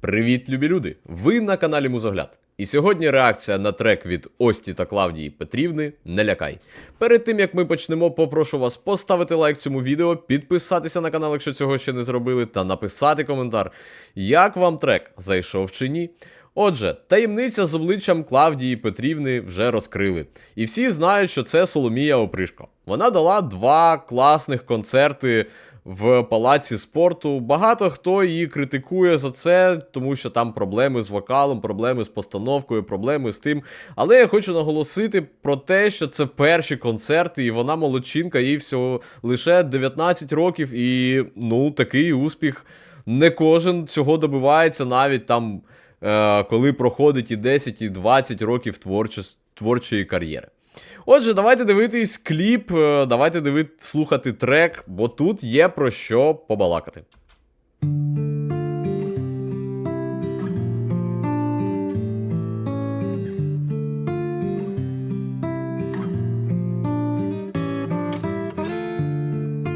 Привіт, любі люди! Ви на каналі Музогляд. І сьогодні реакція на трек від Ості та Клавдії Петрівни Не лякай. Перед тим як ми почнемо, попрошу вас поставити лайк цьому відео, підписатися на канал, якщо цього ще не зробили, та написати коментар, як вам трек зайшов чи ні. Отже, таємниця з обличчям Клавдії Петрівни вже розкрили. І всі знають, що це Соломія Опришко. Вона дала два класних концерти в палаці спорту. Багато хто її критикує за це, тому що там проблеми з вокалом, проблеми з постановкою, проблеми з тим. Але я хочу наголосити про те, що це перші концерти, і вона молодчинка, їй всього лише 19 років, і ну такий успіх. Не кожен цього добивається навіть там, е, коли проходить і 10, і 20 років творчої кар'єри. Отже, давайте дивитись кліп, е, давайте дивити, слухати трек, бо тут є про що побалакати.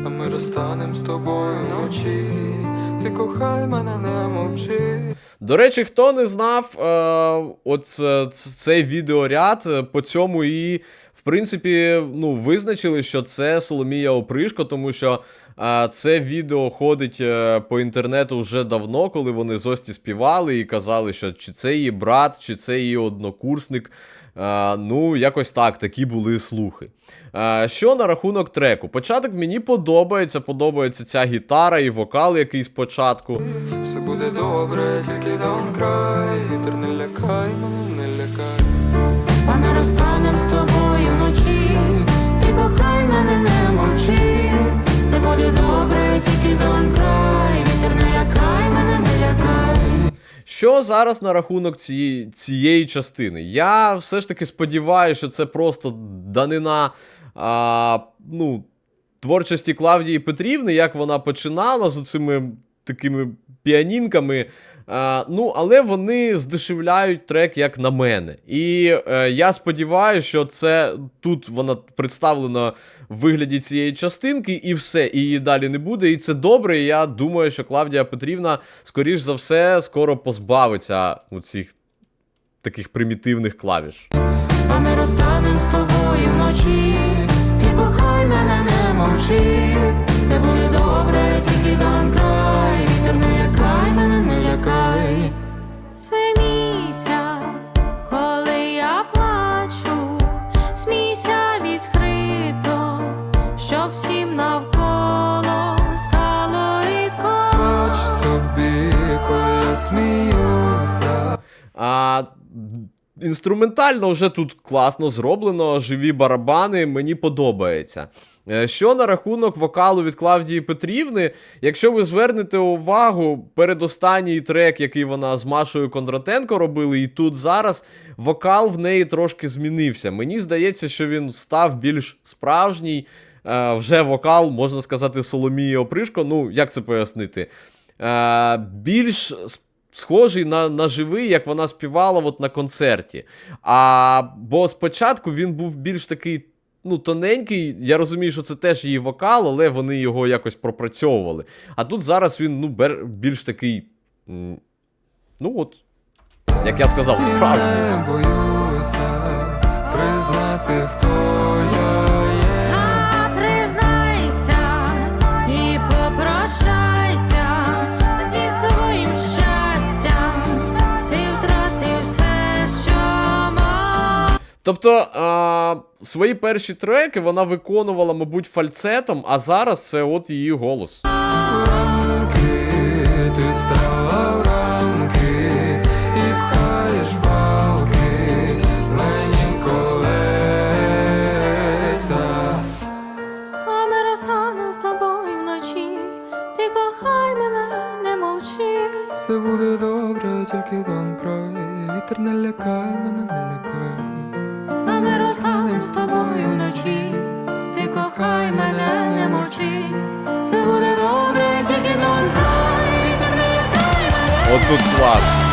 А ми розстанем з тобою вночі. Ти кохай мене, не мовчи. До речі, хто не знав, е, от цей відеоряд е, по цьому і, в принципі, ну, визначили, що це Соломія Опришко, тому що е, це відео ходить е, по інтернету вже давно, коли вони з Ості співали і казали, що чи це її брат, чи це її однокурсник. Е, ну, якось так, такі були слухи. Е, що на рахунок треку? Початок мені подобається, подобається ця гітара і вокал, який спочатку. Все буде добре, тільки дан край. Вітер не лякай, мене не лякай. А ми розстанем Що зараз на рахунок цієї, цієї частини? Я все ж таки сподіваюся, що це просто данина а, ну, творчості Клавдії Петрівни, як вона починала з цими такими піанінками. А, ну, але вони здешевляють трек, як на мене. І е, я сподіваюся, що це тут вона представлена в вигляді цієї частинки, і все, і її далі не буде. І це добре. І я думаю, що Клавдія Петрівна, скоріш за все, скоро позбавиться у цих таких примітивних клавіш. А ми розстанем з тобою вночі. Ти кохай мене, не мовчи. Все буде добре, тільки дон сміюся. А інструментально вже тут класно зроблено, живі барабани, мені подобається. Е, Що на рахунок вокалу від Клавдії Петрівни, якщо ви звернете увагу, передостанній трек, який вона з Машою Кондратенко робили, і тут зараз вокал в неї трошки змінився. Мені здається, що він став більш справжній. Е, Вже вокал, можна сказати, Соломії Опришко. Ну, як це пояснити? Е, Більш с- схожий на, на живий, як вона співала от на концерті. А, бо спочатку він був більш такий. Ну, тоненький, я розумію, що це теж її вокал, але вони його якось пропрацьовували. А тут зараз він ну, бер- більш такий. Ну от, як я сказав, справжній. Не боюся признати, хто я Тобто а, свої перші треки вона виконувала, мабуть, фальцетом, а зараз це от її голос. Рамки, ти стала рамки і пхаєш палки мені в колеса. А ми розстанем з тобою вночі. Ти кохай мене, не мовчи. Все буде добре, тільки дан край. Вітер не лякай, мене не лякай. Ми розстанем з тобою вночі. Ти кохай мене, не мовчи. це буде добре, тільки нам край. Вітер не лякай мене. От тут клас.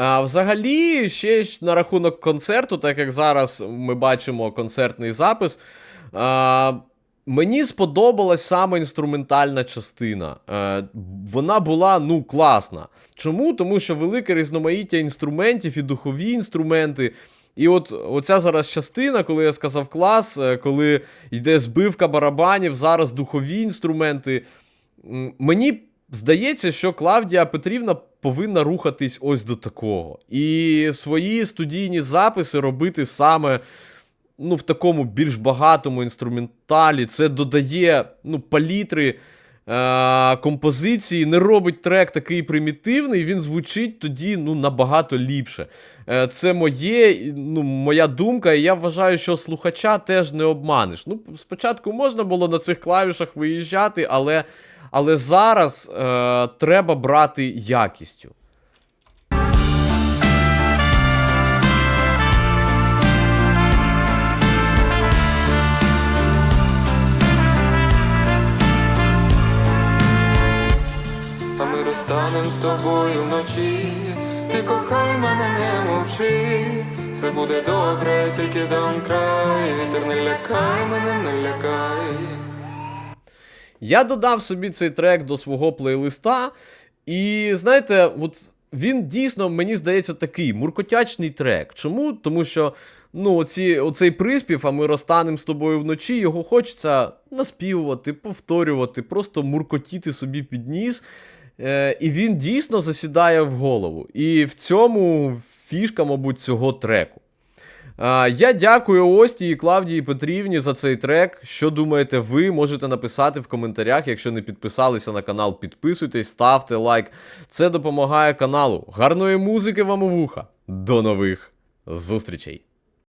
А, взагалі, ще на рахунок концерту, так як зараз ми бачимо концертний запис. А, Мені сподобалась саме інструментальна частина. Е, вона була ну класна. Чому? Тому що велике різноманіття інструментів і духові інструменти. І от оця зараз частина, коли я сказав клас, е, коли йде збивка барабанів, зараз духові інструменти. Мені здається, що Клавдія Петрівна повинна рухатись ось до такого. І свої студійні записи робити саме ну, в такому більш багатому інструменталі. Це додає ну, палітри е- композиції, не робить трек такий примітивний, він звучить тоді ну, набагато ліпше. Е, це моє, ну, моя думка, і я вважаю, що слухача теж не обманеш. Ну, спочатку можна було на цих клавішах виїжджати, але, але зараз е- треба брати якістю. Розстанем з тобою вночі. Ти кохай мене, не мовчи. Все буде добре, тільки дан край. Вітер не лякай мене, не лякай. Я додав собі цей трек до свого плейлиста, і знаєте, от він дійсно, мені здається, такий муркотячний трек. Чому? Тому що ну, оці, оцей приспів, а ми розтанемо з тобою вночі, його хочеться наспівувати, повторювати, просто муркотіти собі під ніс. Е, і він дійсно засідає в голову. І в цьому фішка, мабуть, цього треку. А, Я дякую Ості і Клавдії Петрівні за цей трек. Що думаєте ви? Можете написати в коментарях. Якщо не підписалися на канал, підписуйтесь, ставте лайк. Це допомагає каналу. Гарної музики вам у вуха. До нових зустрічей!